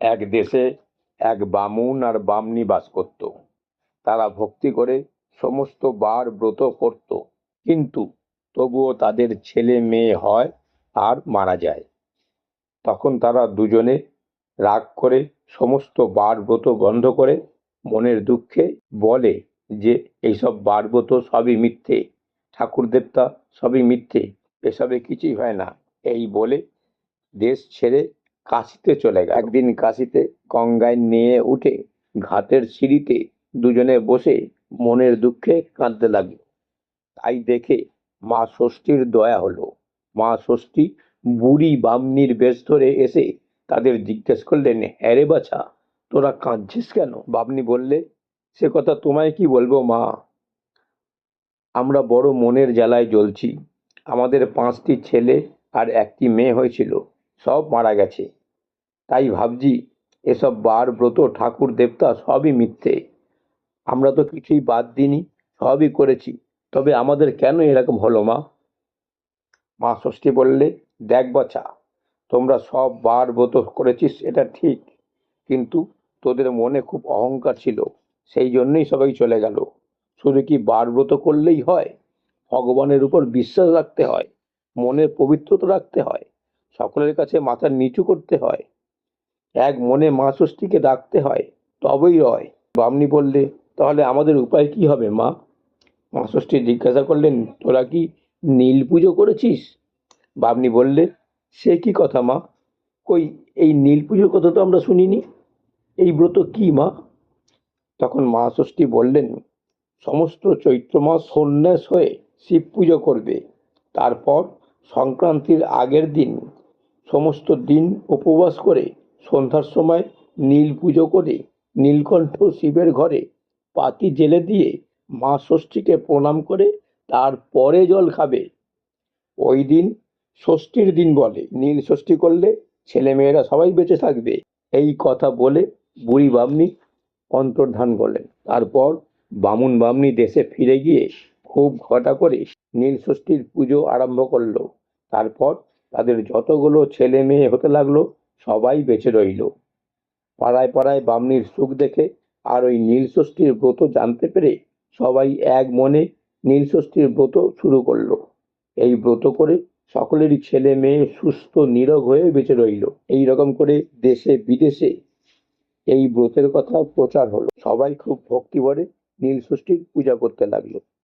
এক দেশে এক বামুন আর বামনী বাস করত। তারা ভক্তি করে সমস্ত বার ব্রত করত। কিন্তু তবুও তাদের ছেলে মেয়ে হয় আর মারা যায়। তখন তারা দুজনে রাগ করে সমস্ত বার ব্রত বন্ধ করে মনের দুঃখে বলে যে, এইসব বার ব্রত সবই মিথ্যে। ঠাকুর দেবতা সবই মিথ্যে। এসবে কিছুই হয় না। এই বলে দেশ ছেড়ে কাশিতে চলে গেল। একদিন কাশিতে গঙ্গায় নিয়ে উঠে ঘাটের সিঁড়িতে দুজনে বসে মনের দুঃখে কাঁদতে লাগল। তাই দেখে মা ষষ্ঠীর দয়া হলো। মা ষষ্ঠী বুড়ি বামনির বেশ ধরে এসে তাদের জিজ্ঞেস করলেন হ্যাঁ রে বাছা, তোরা কাঁদছিস কেন? বামনি বললে, সে কথা তোমায় কি বলব মা? আমরা বড় মনের জ্বালায় জ্বলছি। আমাদের পাঁচটি ছেলে আর একটি মেয়ে হয়েছিল। সব মারা গেছে। তাই ভাবছি এসব বার ব্রত, ঠাকুর, দেবতা সবই মিথ্যে। আমরা তো কিছুই বাদ দিইনি, সবই করেছি। তবে আমাদের কেন এরকম হলো মা? মা ষষ্ঠী বললে, দেখ বাছা তোমরা সব বার ব্রত করেছিস, এটা ঠিক। কিন্তু তোদের মনে খুব অহংকার ছিল, সেই জন্যই সবাই চলে গেল। শুধু কি বার ব্রত করলেই হয়? ভগবানের উপর বিশ্বাস রাখতে হয়, মনের পবিত্রতা রাখতে হয়, সকলের কাছে মাথা নিচু করতে হয়। এক মনে মা ষষ্ঠীকে ডাকতে হয়, তবেই রয়। বামনি বললে, তাহলে আমাদের উপায় কি হবে, মা? মা ষষ্ঠী জিজ্ঞাসা করলেন, তোরা কি নীল পুজো করেছিস? বামনি বললে, সে কি কথা, মা? কই, এই নীল পুজোর কথা তো আমরা শুনিনি। এই ব্রত কি, মা? তখন মা ষষ্ঠী বললেন, সমস্ত চৈত্র মাস সন্ন্যাস হয়ে শিব পুজো করবে। তারপর সংক্রান্তির আগের দিন সমস্ত দিন উপবাস করে সন্ধ্যার সময় নীল পুজো করে নীলকণ্ঠ শিবের ঘরে পাতি জেলে দিয়ে মা ষষ্ঠীকে প্রণাম করে তারপরে জল খাবে। ওই দিন ষষ্ঠীর দিন বলে, নীল ষষ্ঠী করলে ছেলেমেয়েরা সবাই বেঁচে থাকবে। এই কথা বলে বুড়ি বামনি অন্তর্ধান করলেন। তারপর বামুন বামনি দেশে ফিরে গিয়ে খুব ঘটা করে নীল ষষ্ঠীর পুজো আরম্ভ করল। তারপর তাদের যতগুলো ছেলে মেয়ে হতে লাগল সবাই বেঁচে রইল। পাড়ায় পাড়ায় বামনির সুখ দেখে আর ওই নীল ষষ্ঠীর ব্রত জানতে পেরে সবাই এক মনে নীল ষষ্ঠীর ব্রত শুরু করল। এই ব্রত করে সকলেরই ছেলে মেয়ে সুস্থ নিরোগ হয়ে বেঁচে রইল। এই রকম করে দেশে বিদেশে এই ব্রতের কথা প্রচার হলো। সবাই খুব ভক্তি ভরে নীল ষষ্ঠীর পূজা করতে লাগল।